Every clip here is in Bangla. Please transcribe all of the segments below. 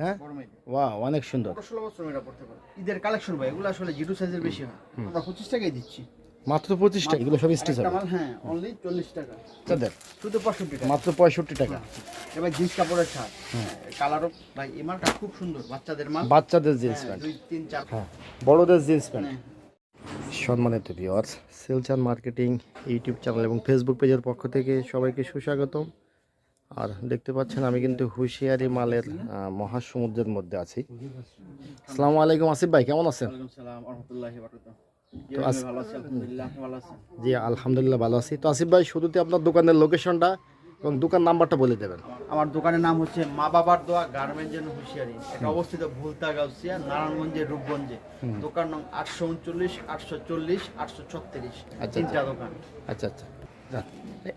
হ্যাঁ ওয়া অনেক সুন্দর। পনেরো ষোলো বছর মেয়েরা পড়তে পারে? ঈদের কালেকশন ভাই এগুলো আসলে জিরো সাইজের বেশি হয় আমরা পঁচিশ দিচ্ছি। মাত্র পঁচিশ টাকা এগুলো সব স্টিচ হবে। হ্যাঁ অনলি চল্লিশ টাকা। তাদের শুধু পঁয়ষট্টি টাকা। মাত্র পঁয়ষট্টি টাকা। এবার জিন্স কাপড়ের কালারও ভাই এই মালটা খুব সুন্দর বাচ্চাদের মাল। বাচ্চাদের জিন্স হ্যাঁ, প্যান্ট দুই তিন চার। হ্যাঁ বড়দের জিন্স প্যান্ট হ্যাঁ। সম্মানিত ভিওয়ার্স সেলচান মার্কেটিং ইউটিউব চ্যানেল এবং ফেসবুক পেজের পক্ষ থেকে সবাইকে সুস্বাগতম। আর দেখতে পাচ্ছেন আমি কিন্তু হুঁশিয়ারি মালের মহাসমুদ্রের মধ্যে আছি। আসসালামু আলাইকুম আসিফ ভাই কেমন আছেন? জি আলহামদুলিল্লাহ ভালো আছি। তো আসিফ ভাই শুরুতে আপনার দোকানের লোকেশনটা এবং দোকান নাম্বারটা বলে দেবেন। আমার দোকানের নাম হচ্ছে মা বাবার দোয়া গার্মেন্টস এন্ড হুঁশিয়ারি। এটা অবস্থিত ভুলতা গাউসিয়া নারায়ণগঞ্জের রূপগঞ্জে। দোকান নং আটশো উনচল্লিশ আটশো চল্লিশ আটশো ছত্রিশ। আচ্ছা, তিনটা দোকান। আচ্ছা আচ্ছা।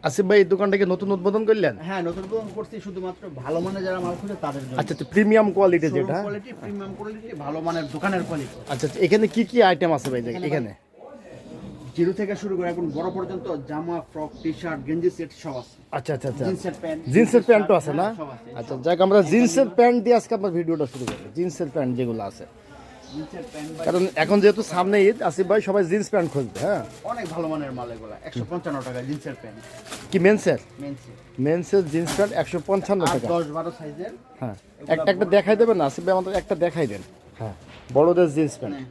আসিফ ভাই এই দোকানটাকে নতুন উদ্বোধন করলেন? হ্যাঁ নতুন দোকান করছি শুধুমাত্র ভালো মানের যারা মাল খুঁজে তাদের জন্য। আচ্ছা আচ্ছা প্রিমিয়াম কোয়ালিটি যেটা কোয়ালিটি প্রিমিয়াম কোয়ালিটি ভালো মানের দোকানের কোয়ালিটি আচ্ছা আচ্ছা এখানে কি কি আইটেম আছে ভাই? এখানে। জিরো থেকে শুরু করে এখন বড় পর্যন্ত জামা ফ্রক টি শার্ট গেঞ্জি সেট সব আছে। আচ্ছা আচ্ছা আচ্ছা। জিন্সের প্যান্ট জিন্সের প্যান্টও আছে না? হ্যাঁ, আচ্ছা যাক আমরা জিন্সের প্যান্ট দিয়ে আজকে আপনার ভিডিওটা শুরু করব। জিন্সের প্যান্ট যেগুলো আছে। কারণ এখন যেহেতু সামনে ঈদ আসিফ ভাই সবাই জিন্স প্যান্ট খুঁজবে হ্যাঁ? অনেক ভালো মানের মাল এগুলো একশো পঞ্চান্ন টাকা জিন্সের প্যান্ট। কি মেন্সের? মেনসি মেন্সের জিন্স প্যান্ট একশো পঞ্চান্ন টাকা। দশ বারো সাইজের হ্যাঁ। এক- একটা দেখাই দেবেন না আসিফ ভাই আমাদের একটা দেখাই দেন। হ্যাঁ বড়দের জিন্স প্যান্ট। মানে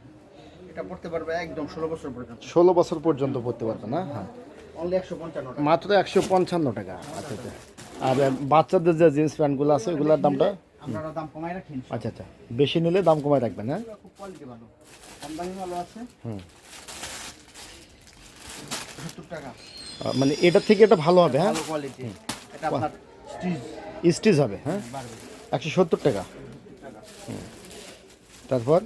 এটা পড়তে পারবে একদম ষোলো বছর পর্যন্ত। ষোলো বছর পর্যন্ত পড়তে পারবে না হ্যাঁ। মাত্র একশো পঞ্চান্ন টাকা আচ্ছা আচ্ছা। আর বাচ্চাদের যে জিন্স প্যান্টগুলো আছে ওগুলোর দামটা? আপনারা দাম কমাই রাখেন। আচ্ছা আচ্ছা। বেশি নিলে দাম কমায় রাখবেন হ্যাঁ? খুব কোয়ালিটি ভালো। কম ভালো আছে। হুম। সত্তর টাকা। মানে এটা থেকে এটা ভালো হবে হ্যাঁ? ভালো কোয়ালিটি এটা আপনার স্টিচ স্টিচ হবে হ্যাঁ? একশো সত্তর টাকা। তারপর?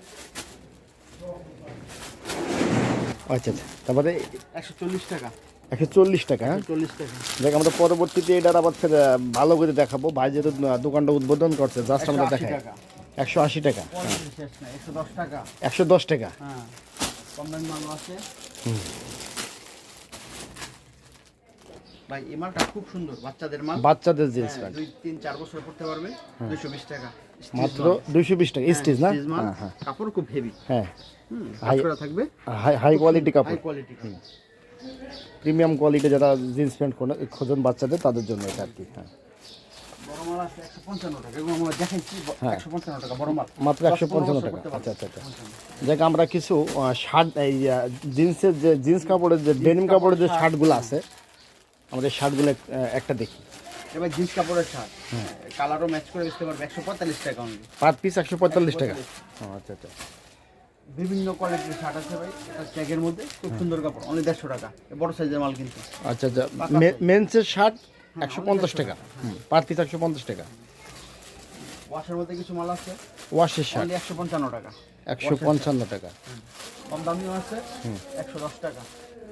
আচ্ছা আচ্ছা। তারপরে একশো চল্লিশ টাকা। একশো চল্লিশ টাকা। হ্যাঁ চল্লিশ টাকা। দেখ আমরা পরবর্তীতে এটার আবার ফের ভালো করে দেখাবো। ভাই যেহেতু দোকানটা উদ্বোধন করছে জাস্ট আমরা দেখাই। একশো আশি টাকা। একশো দশ টাকা। একশো দশ টাকা। হ্যাঁ। কম দামি মাল আছে ভাই এই মালটা খুব সুন্দর বাচ্চাদের মাল। বাচ্চাদের জিন্স হ্যাঁ, প্যান্ট দুই তিন চার বছর পড়তে পারবে। দুইশো বিশ টাকা। মাত্র দুইশো বিশ টাকা। স্টিচ না? Stitch মাল, হ্যাঁ হ্যাঁ। কাপড় খুব হেভি হ্যাঁ। হাই- থাকবে। হাই হাই কোয়ালিটি হাই কাপড়। কোয়ালিটি প্রিমিয়াম কোয়ালিটি যারা জিন্স প্যান্ট খোঁজেন বাচ্চাদের তাদের জন্য এটা আর কি হ্যাঁ। হ্যাঁ। মাত্র একশো পঞ্চান্ন টাকা। আচ্ছা আচ্ছা আচ্ছা। যাক আমরা কিছু শার্ট এই জিন্সের যে জিন্স কাপড়ের যে ডেনিম কাপড়ের যে শার্টগুলো আছে আমাদের শার্টগুলো একটা দেখি। এবার জিন্স কাপড়ের শার্ট। কালারও ম্যাচ করে পারবে একশো পঁয়তাল্লিশ টাকা পার পিস একশো পঁয়তাল্লিশ টাকা। আচ্ছা আচ্ছা। বিভিন্ন কোয়ালিটির শার্ট আছে ভাই এটা ট্যাগের মধ্যে খুব সুন্দর কাপড় অনলি দেড়শো টাকা বড় সাইজের মাল কিন্তু। আচ্ছা আচ্ছা মেন্সের শার্ট একশো পঞ্চাশ টাকা। পার পিস একশো পঞ্চাশ টাকা। ওয়াশের মধ্যে কিছু মাল আছে? ওয়াশের শার্ট একশো পঞ্চান্ন টাকা। একশো পঞ্চান্ন টাকা। কম দামিও আছে একশো দশ টাকা।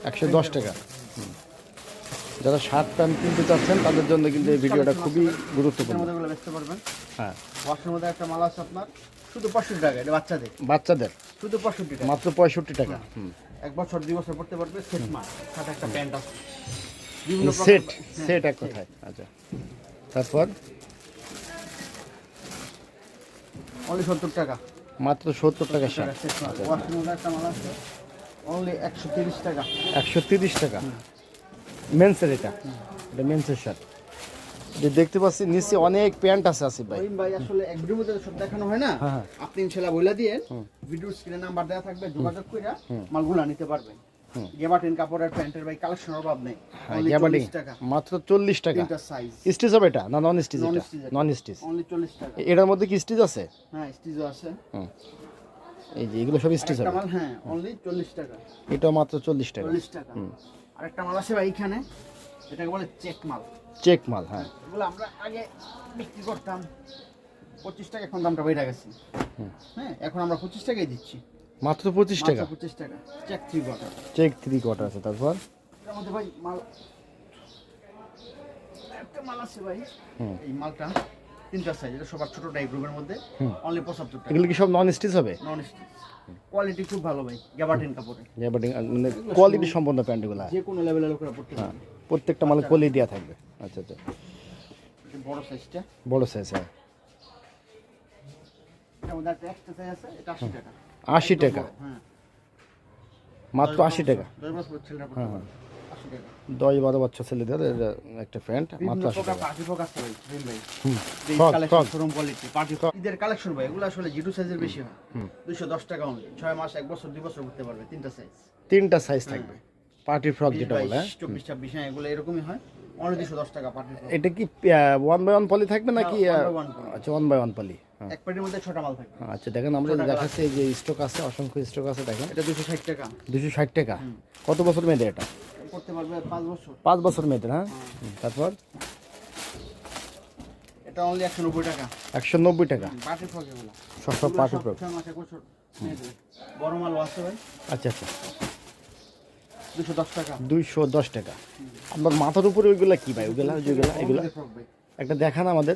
একশো দশ টাকা। যারা শার্ট প্যান্ট কিনতে চাচ্ছেন তাদের জন্য কিন্তু এই ভিডিওটা খুবই গুরুত্বপূর্ণ। হ্যাঁ। ওয়াশের মধ্যে একটা মাল আছে আপনার শুধু পঁয়ষট্টি টাকা এটা বাচ্চাদের। বাচ্চাদের? শুধু পঁয়ষট্টি টাকা। মাত্র পঁয়ষট্টি টাকা? হুম এক বছর দুই বছর পড়তে পারবে সেট সাথে একটা প্যান্ট আছে। সেট সেট এক কথায়। আচ্ছা। তারপর? অনলি সত্তর টাকা। মাত্র সত্তর টাকা শার্ট। অনলি একশো তিরিশ টাকা। একশো তিরিশ টাকা? মেন্সের এটা? এটা মেন্সের শার্ট যে দেখতে পাচ্ছি নিচে অনেক প্যান্ট আছে আসিফ ভাই। ভাই আসলে এক ভিডিওর মধ্যে সব দেখানো হয় না? হ্যাঁ, হ্যাঁ। আপনি ইনশাল্লাহ বলে দিয়ে ভিডিওর স্ক্রিনে নাম্বার দেওয়া থাকবে যোগাযোগ করে মালগুলা নিতে পারবেন। গেবাটিন কাপড়ের প্যান্টের ভাই কালেকশন অভাব নেই। Only গ্যাবার্ডিং 40 টাকা। মাত্র তিনটা সাইজ স্টিচ হবে এটা? না নন স্টিচ এটা। নন স্টিচ অনলি চল্লিশ টাকা। এটার মধ্যে কি স্টিচ আছে? হ্যাঁ স্টিচও আছে। এই যে এগুলো সব স্টিচ হবে। হ্যাঁ অনলি চল্লিশ টাকা। এটা মাত্র চল্লিশ টাকা। চল্লিশ টাকা। আরেকটা মাল আছে ভাই এখানে এটাকে বলে চেক মাল। চেক মাল হ্যাঁ। এগুলো আমরা আগে বিক্রি করতাম। পঁচিশ টাকা এখন দামটা বেড়ে গেছে। হ্যাঁ এখন আমরা পঁচিশ টাকাই দিচ্ছি। মাত্র পঁচিশ টাকা? পঁচিশ টাকা। চেক থ্রি বটার চেক থ্রি কোয়ার্টার আছে তারপর? ভাই মাল একটা মাল আছে ভাই। এই মালটা তিনটা সাইজ এটা সবার ছোট টাইপ গ্রুপের মধ্যে। অনলি পঁচাত্তর টাকা। এগুলো কি সব নন স্টিচ হবে? নন স্টিচ কোয়ালিটি খুব ভালো ভাই গ্যাবার্টিন কাপড়ে গ্যাবার্ডিং মানে কোয়ালিটি সম্পন্ন প্যান্ট এগুলো যে কোনো লেভেলের লোকেরা পড়তে পারে প্রত্যেকটা মালে কোয়ালিটি দেওয়া থাকবে। আচ্ছা আচ্ছা। বড় সাইজটা। বড় সাইজ হ্যাঁ। এটা আশি টাকা। টাকা? হ্যাঁ। মাত্র আশি টাকা? দশ বছর বারো বাচ্চা ছেলেদের একটা প্যান্ট মাত্র আশি টাকা। ঈদের কালেকশন ভাই এগুলো আসলে জিটু সাইজের বেশি হয় দুশো দশ টাকা অনলি ছয় মাস এক বছর দুই বছর করতে পারবে তিনটা সাইজ তিনটা সাইজ থাকবে। পার্টি ফ্রক যেটা বলে হ্যাঁ? চব্বিশ ছাব্বিশ হ্যাঁ এগুলো এরকমই হয়। অনলি টাকা এটা কি ওয়ান বাই ওয়ান পলি থাকবে নাকি। আচ্ছা ওয়ান বাই ওয়ান পলি হ্যাঁ। এক প্যাকেটের মধ্যে ছটা মাল থাকবে। আচ্ছা দেখেন আমরা দেখাচ্ছি যে স্টক আছে অসংখ্য স্টক আছে দেখেন। এটা দুশো ষাট টাকা। দুশো ষাট টাকা। কত বছর মেয়েদের এটা? করতে পারবে বছর। মেয়েদের হ্যাঁ? তারপর? এটা অনলি টাকা। ফ্রক এগুলো। সব ফ্রক। বড় মাল আছে ভাই আচ্ছা আচ্ছা। দুইশো দশ টাকা। আপনার মাথার উপরে ওইগুলা কি ভাই? ওইগুলা যেগুলা এগুলা? একটা দেখান আমাদের।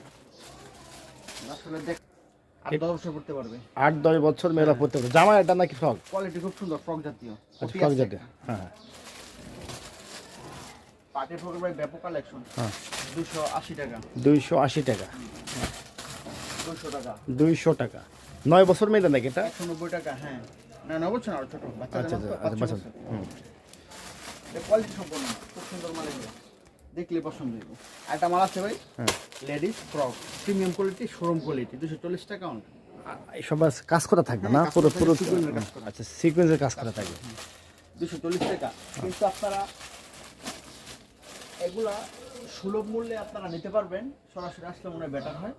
আট দশ বছর মেয়েরা পড়তে পারে জামা এটা নাকি ফ্রক? কোয়ালিটি খুব সুন্দর ফ্রক জাতীয়। আচ্ছা ফ্রক জাতীয়। হ্যাঁ হ্যাঁ। ফ্রকের ভাই ব্যাপক কালেকশন হ্যাঁ। দুশো আশি টাকা। দুইশো আশি টাকা। দুশো টাকা। দুইশো টাকা। নয় বছর মেয়েদের নাকি এটা? একশো নব্বই টাকা হ্যাঁ। না আরও ছোট। আচ্ছা আচ্ছা আচ্ছা কোয়ালিটি সম্পন্ন খুব সুন্দর মাল এগুলো। দেখলে পছন্দ হইব। একটা মাল আছে ভাই হ্যাঁ। Ladies frock premium quality showroom quality দুশো চল্লিশ টাকা অন সব কাজ করা থাকবে না? হ্যাঁ, পুরো পুরো। আচ্ছা সিকোয়েন্সের কাজ করা থাকবে। দুশো চল্লিশ টাকা। কিন্তু আপনারা এগুলা সুলভ মূল্যে আপনারা নিতে পারবেন। সরাসরি আসলে মনে হয় বেটার হয়।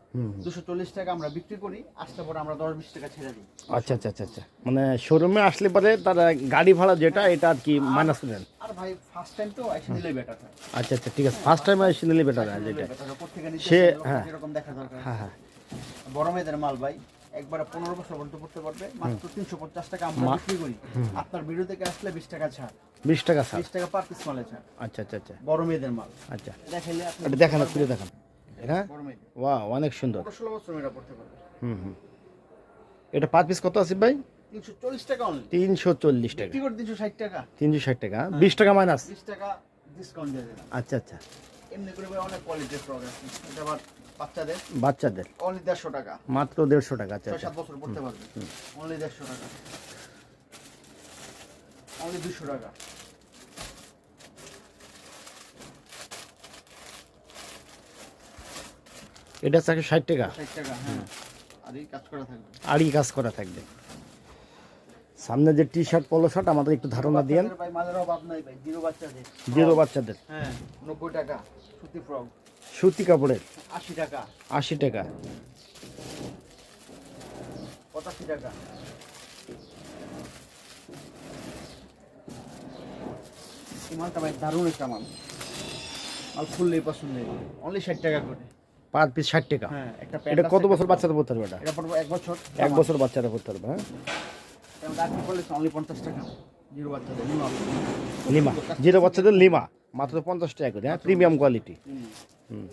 দুশো চল্লিশ টাকা আমরা বিক্রি করি আসতে পরে আমরা দশ বিশ টাকা ছেড়ে দিই। আচ্ছা আচ্ছা আচ্ছা আচ্ছা। মানে শোরুমে আসলে পরে তারা গাড়ি ভাড়া যেটা এটা আর কি মাইনাস করেন আর ভাই ফার্স্ট টাইম তো এসে নিলেই বেটার আচ্ছা আচ্ছা ঠিক আছে। ফার্স্ট টাইম এসে নিলে বেটার হয় যেটা। সে- হ্যাঁ। যেরকম দেখা দরকার। হ্যাঁ হ্যাঁ। বড় মেয়েদের মাল ভাই একবারে পনেরো বছর পর্যন্ত পড়তে পারবে মাত্র তিনশো পঞ্চাশ টাকা আমরা বিক্রি করি। আপনার ভিডিও থেকে আসলে বিশ টাকা ছাড়। বিশ টাকা স্যার বিশ টাকা পার পিস মালে ছাড়। আচ্ছা আচ্ছা আচ্ছা। বড় মেয়েদের মাল। আচ্ছা। দেখাইলে আপনি এটা দেখান খুলে দেখান। হ্যাঁ? ওয়া অনেক সুন্দর। ষোলো বছর মেয়েরা পড়তে পারবে। হুম হুম। এটা পার পিস কত আছে ভাই? চল্লিশ টাকা অনলি টাকা। টাকা। টাকা। হ্যাঁ? বিশ টাকা মাইনাস বিশ টাকা ডিসকাউন্ট দিয়ে দেবেন। আচ্ছা আচ্ছা। এমনি করে অনেক কোয়ালিটির ফ্রক এটা আবার বাচ্চাদের। বাচ্চাদের। অনলি দেড়শো টাকা। মাত্র দেড়শো টাকা আচ্ছা ছয় বছর পড়তে পারবে। অনলি দেড়শো টাকা। অনলি দুশো টাকা। এটা হচ্ছে ষাট টাকা। ষাট টাকা হ্যাঁ। আর কাজ করা থাকবে। আরই কাজ করা থাকবে। সামনে যে টি শার্ট পলো শার্ট আমাদের একটু ধারণা দিয়েন। বাচ্চাদের ভাই জিরো বাচ্চাদের। হ্যাঁ নব্বই টাকা সুতি ফ্রক সুতি কাপড়ের। আশি টাকা। আশি টাকা। পঁচাশি টাকা। মালটা ভাই দারুণ একটা মাল। মাল খুললেই পছন্দ অনলি ষাট টাকা করে। পার পিস ষাট টাকা। হ্যাঁ একটা এটা কত বছর বাচ্চাদের পড়তে এটা? এটা এক বছর। এক বছর বাচ্চারা পড়তে হবে হ্যাঁ? লিমা জিরো বাচ্চাদের লিমা মাত্র পঞ্চাশ টাকা করে হ্যাঁ প্রিমিয়াম কোয়ালিটি হুম।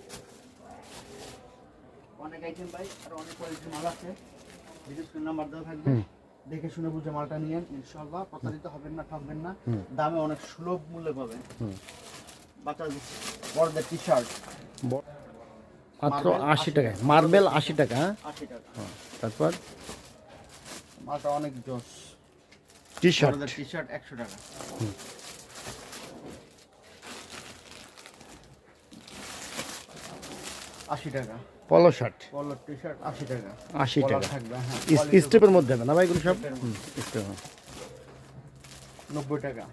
অনেক আইটেম ভাই আর অনেক কোয়ালিটির মাল আছে। নাম্বার দেওয়া থাকবে। দেখে শুনে বুঝে মালটা নিয়েন ইনশাআল্লাহ। প্রতারিত হবেন না ঠকবেন না। দামে অনেক সুলভ মূল্যে পাবেন। হুম। বড়দের টি শার্ট মাত্র আশি টাকা। মার্বেল আশি টাকা হ্যাঁ? আশি টাকা। তারপর? মালটা অনেক জোস। টি শার্ট টি শার্ট একশো টাকা। আশি টাকা। পলো শার্ট পলোর টি শার্ট আশি টাকা। আশি টাকা। থাকবে হ্যাঁ স্টেপের মধ্যে হবে না ভাই এগুলো সব? স্টেপ। নব্বই টাকা।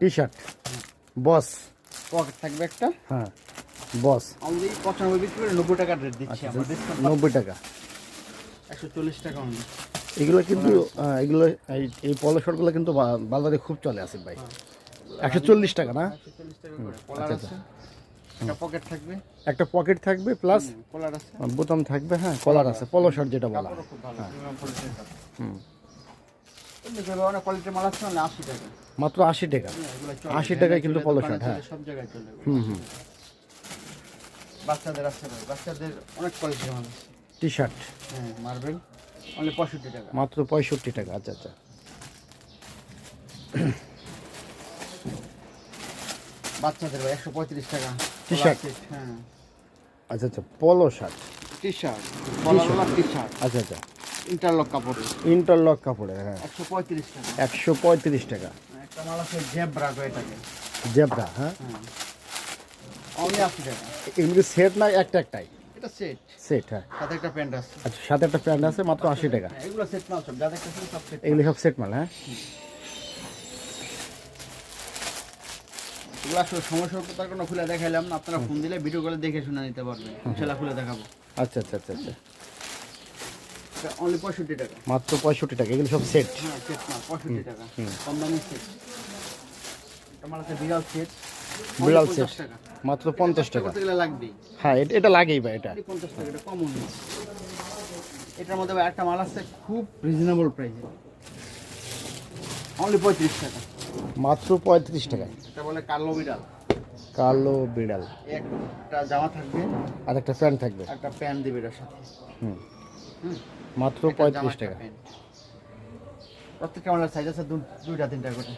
টি শার্ট বস পকেট থাকবে একটা? হ্যাঁ বস অনলি পঁচানব্বই বিক্রি করে নব্বই টাকা রেট দিচ্ছি আমরা নব্বই টাকা। একশো চল্লিশ টাকা অনলি। এগুলো কিন্তু এগুলো এই- পলো শার্টগুলো কিন্তু বাজারে খুব চলে আসে ভাই। একশো চল্লিশ টাকা না? একশো চল্লিশ টাকা করে। কলার আছে? একটা পকেট থাকবে? একটা পকেট থাকবে প্লাস কলার আছে? বোতাম থাকবে হ্যাঁ কলার আছে পলো শার্ট যেটা বলা হয়। হুম। মানে আশি টাকা। মাত্র আশি টাকা। হ্যাঁ। 80 টাকায় কিন্তু পলো শার্ট, হ্যাঁ। হুম হুম। বাচ্চাদের আছে বাচ্চাদের অনেক কোয়ালিটির মাল টি শার্ট হ্যাঁ মার্বেল পঁয়ষট্টি টাকা। মাত্র পঁয়ষট্টি টাকা আচ্ছা আচ্ছা। বাচ্চাদের একশো পঁয়ত্রিশ টাকা? Collar set, হ্যাঁ। আচ্ছা আচ্ছা polo shirt. T shirt T shirt আচ্ছা আচ্ছা। ইন্টারলক কাপড় ইন্টারলক কাপড়ে হ্যাঁ। একশো পঁয়ত্রিশ টাকা। একশো পঁয়ত্রিশ টাকা। একটা মাল আছে জেব্রা এটাকে। জেব্রা হ্যাঁ। হ্যাঁ। অনলি আশি টাকা। এগুলি সেট না একটা একটাই? এটা সেট সেট হ্যাঁ। সাথে একটা প্যান্ট আছে। আচ্ছা সাথে একটা প্যান্ট আছে মাত্র আশি টাকা। হ্যাঁ, এগুলো সেট মাল সব যা দেখতেছেন সব সেট এগুলি সব সেট মাল হ্যাঁ। এগুলো আসলে সময় স্বল্পতার কোনো খুলে দেখাইলাম না আপনারা ফোন দিলে ভিডিও কলে দেখে শুনে নিতে পারবেন। সেলা খুলে দেখাবো। আচ্ছা আচ্ছা আচ্ছা আচ্ছা। অনলি পঁয়ষট্টি টাকা। মাত্র পঁয়ষট্টি টাকা এগুলি সব সেট হ্যাঁ সেট মাল পঁয়ষট্টি টাকা। কম দামি সেট মাল আছে বিড়াল সেট বিড়াল সেট। মাত্র পঞ্চাশ টাকা। হ্যাঁ এটা- লাগেই বা এটা। পঞ্চাশ টাকা এটা কমন এটার মধ্যে একটা মাল আছে খুব রিজনেবল প্রাইসে অনলি পঁয়ত্রিশ টাকা। মাত্র পঁয়ত্রিশ টাকা। এটা বলে কালো বিড়াল। কালো বিড়াল। একটা জামা থাকবে। আর একটা প্যান্ট থাকবে। একটা প্যান্ট দিবে এটার সাথে। হুম। মাত্র পঁয়ত্রিশ টাকা। প্রত্যেকটা মালের সাইজ আছে দুইটা তিনটা করে।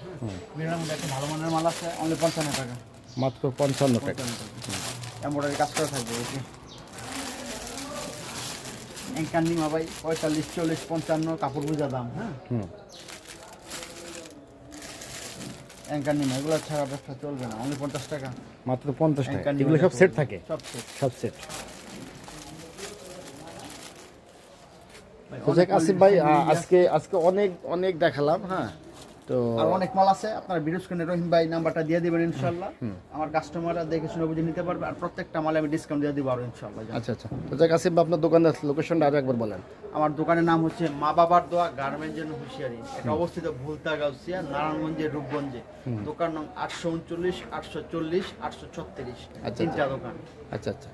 বিড়ালের মধ্যে একটা ভালো মানের মাল আছে অনলি পঞ্চান্ন টাকা। মাত্র পঞ্চান্ন টাকা। পঞ্চান্ন। এমব্রয়ডারি কাজ করা থাকবে ওকে নিমা ভাই পঁয়তাল্লিশ চল্লিশ পঞ্চান্ন কাপড় বুঝা দাম হ্যাঁ? অ্যাঙ্কার নিমা এগুলো ছাড়া ব্যবসা চলবে না অনলি পঞ্চাশ টাকা। মাত্র পঞ্চাশ টাকা। এগুলো সব সেট থাকে? সব সেট সব সেট আসিফ ভাই আজকে আজকে অনেক অনেক দেখালাম হ্যাঁ? তো আর অনেক মাল আছে আপনারা ভিডিও স্ক্রিনে রহিম ভাই নাম্বারটা দিয়ে দিবেন ইনশাল্লাহ আমার কাস্টমাররা দেখে শুনে বুঝে নিতে পারবে আর প্রত্যেকটা মালে আমি ডিসকাউন্ট দিয়ে দিব আরও ইনশাল্লাহ আচ্ছা আচ্ছা। তো যাক আসিফ আপনার দোকানের লোকেশনটা আরও একবার বলেন। আমার দোকানের নাম হচ্ছে মা বাবার দোয়া গার্মেন্টস এন্ড হুঁশিয়ারি। এটা অবস্থিত ভুলতা গাউসিয়া নারায়ণগঞ্জের রূপগঞ্জে। দোকান নং আটশো উনচল্লিশ আটশো চল্লিশ আটশো ছত্রিশ। আচ্ছা। তিনটা দোকান। আচ্ছা আচ্ছা।